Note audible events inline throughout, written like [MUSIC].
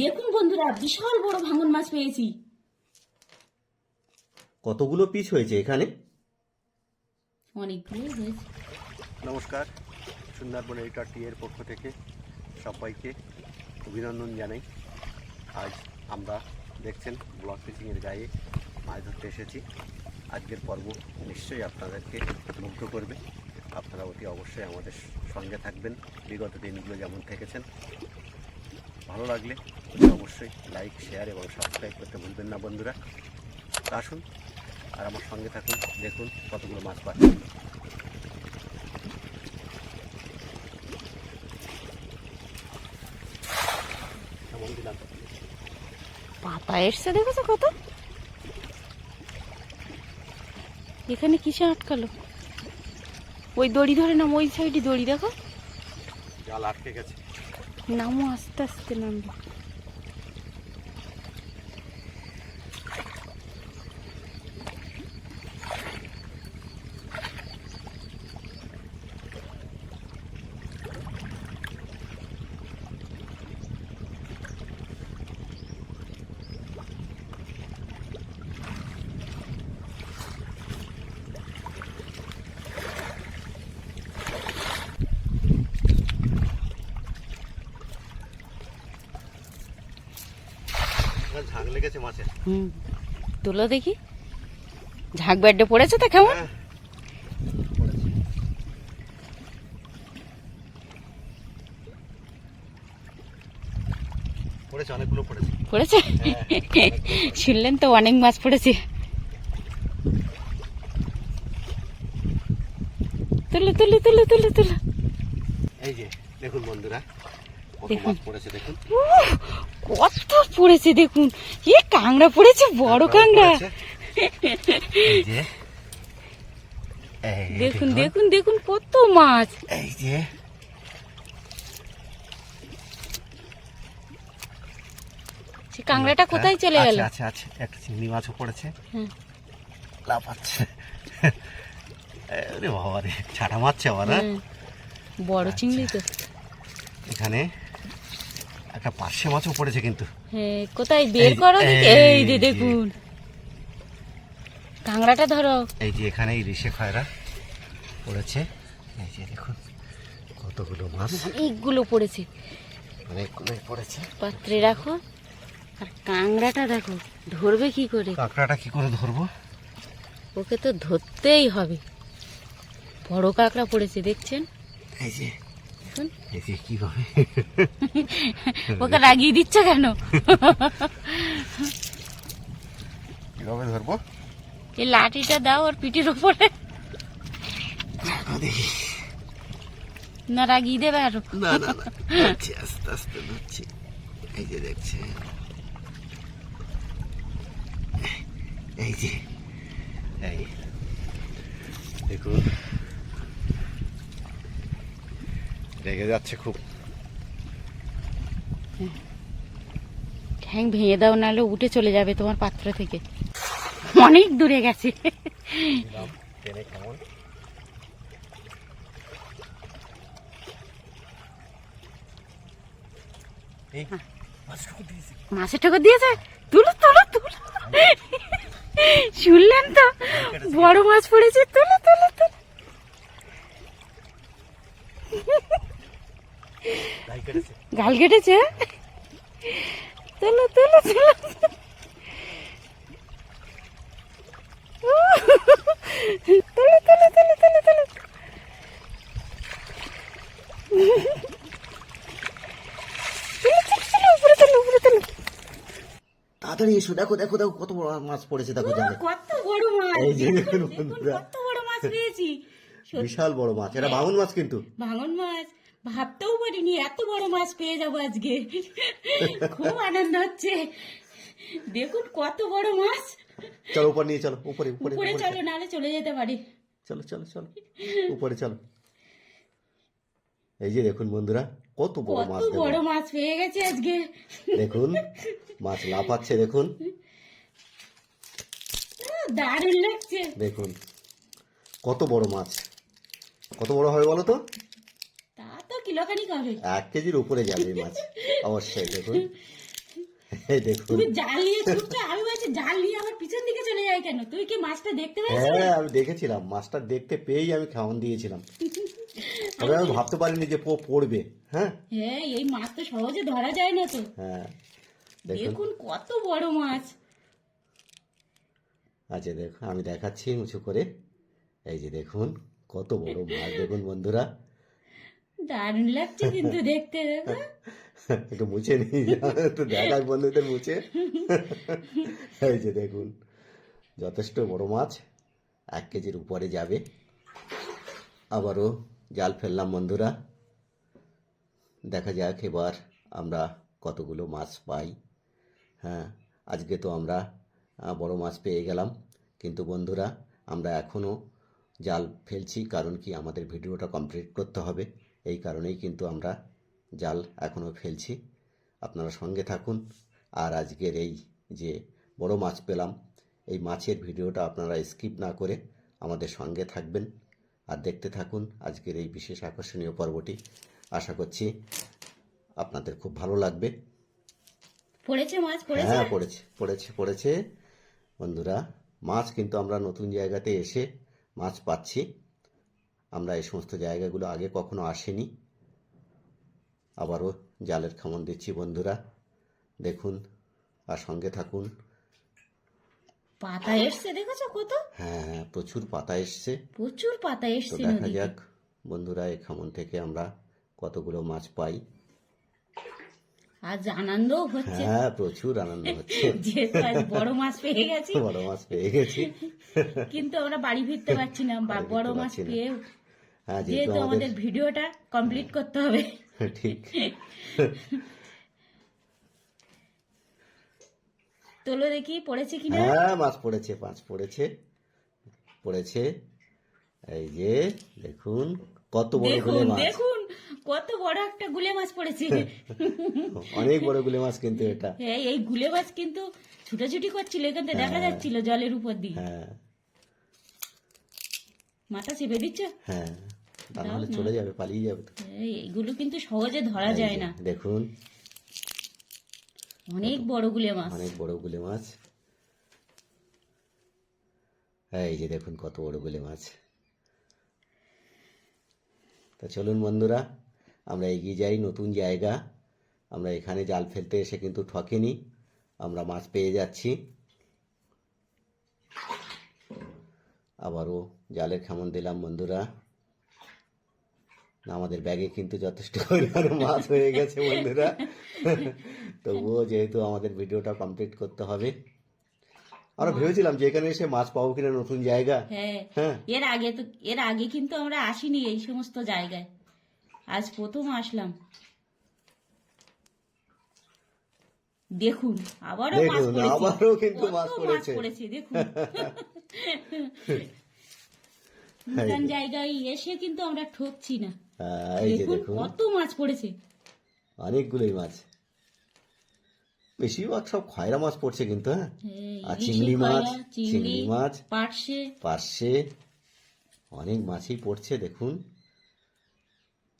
দেখুন বন্ধুরা বিশাল বড় ভাঙন মাছ পেয়েছি। কতগুলো পিস হয়েছে এখানে? অনেকগুলো হয়েছে। নমস্কার সুন্দরবন এডিটর টি এর পক্ষ থেকে সবাইকে অভিনন্দন জানাই। আজ আমরা দেখছেন ব্লক ফিশিংয়ের গায়ে মাছ ধরতে এসেছি। আজকের পর্ব নিশ্চয়ই আপনাদেরকে মুগ্ধ করবে। আপনারা অতি অবশ্যই আমাদের সঙ্গে থাকবেন। বিগত দিনগুলো যেমন থেকেছেন ভালো লাগলে অতি অবশ্যই লাইক শেয়ার এবং সাবস্ক্রাইব করতে ভুলবেন না বন্ধুরা। আসুন আর আমার সঙ্গে থাকুন দেখুন কতগুলো মাছ পাচ্ছি। পাতা এসছে দেখেছ কত? এখানে কিসে আটকালো? ওই দড়ি ধরে নাম ওই সাইডে দড়ি দেখো। জাল আটকে গেছে। নামো আস্তে আস্তে নামবে এখানে ঝাঁক লেগেছে মাছের হুম। তোলো দেখি। ঝাঁক ব্যাডে পড়েছে তো কেমন? হ্যাঁ, পড়েছে। পড়েছে। অনেকগুলো পড়েছে। পড়েছে শুনলেন তো অনেক মাছ পড়েছে। তুলো তুলো তুলো তুলো তুলো এই যে দেখুন বন্ধুরা দেখুন। মাছ কত পড়েছে দেখুন। এ কাংড়া পড়েছে বড় কাংড়া দেখুন দেখুন। দেখুন কত মাছ। এই যে। কাংড়াটা কোথায় চলে গেল? আচ্ছা আচ্ছা একটা চিংড়ি মাছও পড়েছে। লাফাচ্ছে। আরে বাবা রে ছাটা মারছে আবার হ্যাঁ? বড় চিংড়ি তো। এখানে একটা পার্শে মাছও পড়েছে কিন্তু। হ্যাঁ কোথায় বের করো এই যে। দেখুন। কাংড়াটা ধরো। এই যে এখানে এই ঋষে খয়রা পড়েছে। এই যে দেখুন কতগুলো মাছ। অনেকগুলো পড়েছে। অনেকগুলোই পড়েছে। পাত্রে রাখো। আর কাংড়াটা দেখো ধরবে কি করে? কাঁকড়াটা কি করে ধরবো? ওকে তো ধরতেই হবে। বড় কাঁকড়া পড়েছে দেখছেন? এই যে দেখুন। কীভাবে। [LAUGHS] ওকে রাগিয়ে দিচ্ছে কেন? কীভাবে ধরবো? এই লাঠিটা দাও ওর পিঠের উপরে দেখি। না রাগিয়ে দেবে আরও। না না না আস্তে আস্তে ধরছি এই যে দেখছে। এই যে এই দেখুন। রেগে যাচ্ছে খুব। ঠ্যাং ভেঙে দাও নাহলে উঠে চলে যাবে তোমার পাত্র থেকে। অনেক দূরে গেছে। দিয়েছি। মাছের ঠোকর দিয়েছে? তুলো তুলো তুলো। শুনলেন তো? বড় মাছ পড়েছে তুলো তুলো তুলো। গাল কেটেছে? তুলো তুলো তুলো। তুলো তুলো তুলো তুলো তুলো। তুলো, তুলো, তুলো, উপরে তুলো, উপরে তুলো। তাড়াতাড়ি এসো দেখো দেখো দেখো কত বড় মাছ পড়েছে দেখো জালে কত বড় মাছ এই যে দেখুন, দেখুন দেখুন, বন্ধুরা। কত বড় মাছ পেয়েছি। বিশাল বড় মাছ এটা ভাঙন মাছ কিন্তু। ভাঙন মাছ ভাবতেও পারিনি এত বড় মাছ পেয়ে যাব আজকে। খুব আনন্দ হচ্ছে। দেখুন কত বড় মাছ। চলো উপর নিয়ে চলো উপরে উপরে উপরে চলো নাহলে চলে যেতে পারি। চলো চলো চলো উপরে চলো। এই যে দেখুন বন্ধুরা কত বড় কত মাছ বড় মাছ পেয়ে গেছে আজকে। দেখুন মাছ লাফাচ্ছে দেখুন। দারুণ লাগছে। দেখুন কত বড় মাছ। কত বড় হবে বলো তো? কিলোখানিক হবে এক কেজির উপরে যাবে মাছ অবশ্যই দেখুন। [LAUGHS] তুমি জাল নিয়ে ছুটছো আমি বলছি জাল নিয়ে আমার পিছন দিকে চলে যায় কেন? তুই কি মাছটা দেখতে হ্যাঁ আমি দেখেছিলাম মাছটা দেখতে পেয়েই আমি খাওয়ান দিয়েছিলাম। [LAUGHS] তবে আমি ভাবতে পারিনি যে পড়বে হ্যাঁ? হ্যাঁ এই মাছ তো সহজে ধরা যায় না তো। হ্যাঁ দেখুন কত বড় মাছ। আচ্ছা দেখুন আমি দেখাচ্ছি উঁচু করে। এই যে দেখুন কত বড় মাছ দেখুন বন্ধুরা। দারুণ লাগছে কিন্তু দেখতে দেখো একটু মুছে নিই একটু দেখাই বন্ধুদের মুছে। এই যে দেখুন, যথেষ্ট বড় মাছ, এক কেজির উপরে যাবে। আবারও জাল ফেললাম বন্ধুরা। দেখা যাক এবার আমরা কতগুলো মাছ পাই। হ্যাঁ আজকে তো আমরা বড় মাছ পেয়ে গেলাম। কিন্তু বন্ধুরা, আমরা এখনও জাল ফেলছি, কারণ কি আমাদের ভিডিওটা কমপ্লিট করতে হবে। এই কারণেই কিন্তু আমরা জাল এখনও ফেলছি। আপনারা সঙ্গে থাকুন। আর আজকের এই যে বড় মাছ পেলাম এই মাছের ভিডিওটা আপনারা স্কিপ না করে আমাদের সঙ্গে থাকবেন। আর দেখতে থাকুন আজকের এই বিশেষ আকর্ষণীয় পর্বটি। আশা করছি আপনাদের খুব ভালো লাগবে। পড়েছে মাছ? পড়েছে? হ্যাঁ পড়েছে পড়েছে পড়েছে। বন্ধুরা মাছ কিন্তু আমরা নতুন জায়গাতে এসে মাছ পাচ্ছি। আমরা এই সমস্ত জায়গাগুলো আগে কখনো আসেনি। আবারও জালের খামন দিচ্ছি বন্ধুরা। দেখুন আর সঙ্গে থাকুন। পাতা এসছে দেখেছ কত? হ্যাঁ হ্যাঁ প্রচুর পাতা এসছে। প্রচুর পাতা এসছে দেখা যাক বন্ধুরা এই খামন থেকে আমরা কতগুলো মাছ পাই। আজ আনন্দও হচ্ছে। হ্যাঁ প্রচুর আনন্দ হচ্ছে। [LAUGHS] বড় মাছ পেয়ে গেছি। বড় মাছ পেয়ে গেছি। কিন্তু আমরা বাড়ি ফিরতে পারছি না বড় মাছ পেয়ে যেহেতু যেহেতু আমাদের ভিডিওটা কমপ্লিট করতে হবে। ঠিক। তোলো দেখি পড়েছে কিনা? হ্যাঁ মাছ পড়েছে মাছ পড়েছে। পড়েছে। এই যে দেখুন কত বড় গুলে মাছ। দেখুন কত বড় একটা গুলে মাছ পড়েছে। [LAUGHS] অনেক বড় গুলে মাছ কিন্তু এটা। হ্যাঁ এই গুলে মাছ কিন্তু ছুটাছুটি করছিল এখান থেকে দেখা যাচ্ছিল জলের উপর দিয়ে। হ্যাঁ। মাথা চেপে দিচ্ছ? হ্যাঁ। তা নাহলে চলে যাবে পালিয়ে যাবে তো। এইগুলো কিন্তু সহজে ধরা যায় না। দেখুন। অনেক বড় গুলে মাছ। অনেক বড় গুলে মাছ। এই যে দেখুন কত বড় গুলে মাছ। তা চলুন বন্ধুরা আমরা এগিয়ে যাই নতুন জায়গা। আমরা এখানে জাল ফেলতে এসে কিন্তু ঠকেনি। আমরা মাছ পেয়ে যাচ্ছি। আবারও জালের খামন দিলাম বন্ধুরা। আমাদের ব্যাগে কিন্তু যথেষ্ট পরিমাণে মাছ হয়ে গেছে বন্ধুরা। তবুও যেহেতু আমাদের ভিডিওটা কমপ্লিট করতে হবে। আমরা ভেবেছিলাম যে এখানে এসে মাছ পাবো কিনা নতুন জায়গা। হ্যাঁ হ্যাঁ। এর আগে তো এর আগে কিন্তু আমরা আসিনি এই সমস্ত জায়গায়। আজ প্রথম আসলাম। দেখুন আবারও মাছ পড়েছে। আবারও কিন্তু মাছ পড়েছে। পড়েছে দেখুন। [LAUGHS] নতুন জায়গায় এসে কিন্তু আমরা ঠকছি না। এই যে দেখুন কত মাছ পড়েছে। অনেকগুলোই মাছ। বেশিরভাগ সব খয়রা মাছ পড়ছে কিন্তু হ্যাঁ। আর চিংড়ি মাছ চিংড়ি মাছ পার্শে। পার্শে। অনেক মাছই পড়ছে দেখুন।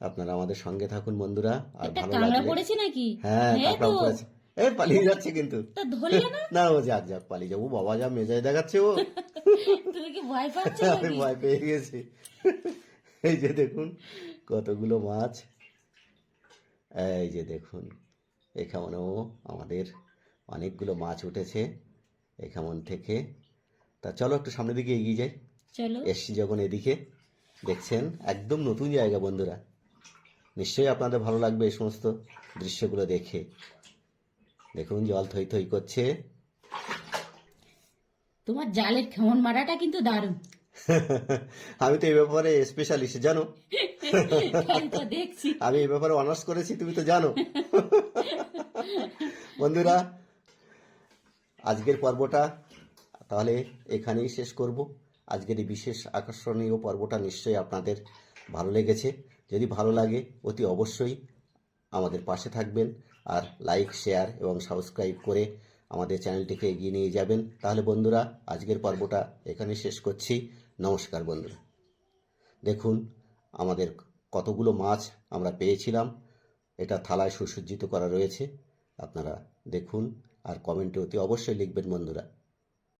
আপনারা আমাদের সঙ্গে থাকুন বন্ধুরা আর ভালো কাঁকড়া লাগলে পড়েছে নাকি? হ্যাঁ এই পড়েছে। এ পালিয়ে যাচ্ছে কিন্তু। না? [LAUGHS] না ও যাক যাক পালিয়ে যাব। বাবা যা মেজাজ দেখাচ্ছে ও। [LAUGHS] তুমি কি ভয় পাচ্ছ [LAUGHS] আমি ভয় পেয়ে গেছি। এই যে দেখুন। কতগুলো মাছ? এই যে দেখুন এখানেও আমাদের অনেকগুলো মাছ উঠেছে এখান থেকে। তা চলো একটু সামনের দিকে এগিয়ে যাই। চলো। এসছি যখন এদিকে। দেখছেন? একদম নতুন জায়গা বন্ধুরা। নিশ্চয়ই আপনাদের ভালো লাগবে এই সমস্ত দৃশ্যগুলো দেখে। দেখুন জল থই থই করছে। তোমার জালের খেমন মারাটা কিন্তু দারুণ। [LAUGHS] আমি তো এই ব্যাপারে স্পেশালিস্ট জানো? [LAUGHS] দেখছি। আমি এই ব্যাপারে অনার্স করেছি, তুমি তো জানো। বন্ধুরা, আজকের পর্বটা তাহলে এখানেই শেষ করব। আজকের এই বিশেষ আকর্ষণীয় পর্বটা নিশ্চয়ই আপনাদের ভালো লেগেছে। যদি ভালো লাগে, অতি অবশ্যই আমাদের পাশে থাকবেন আর লাইক শেয়ার এবং সাবস্ক্রাইব করে আমাদের চ্যানেলটিকে এগিয়ে নিয়ে যাবেন। তাহলে বন্ধুরা, আজকের পর্বটা এখানে শেষ করছি। নমস্কার বন্ধুরা। দেখুন আমাদের কতগুলো মাছ আমরা পেয়েছিলাম, এটা থালায় সুসজ্জিত করা রয়েছে। আপনারা দেখুন আর কমেন্টে অতি অবশ্যই লিখবেন বন্ধুরা।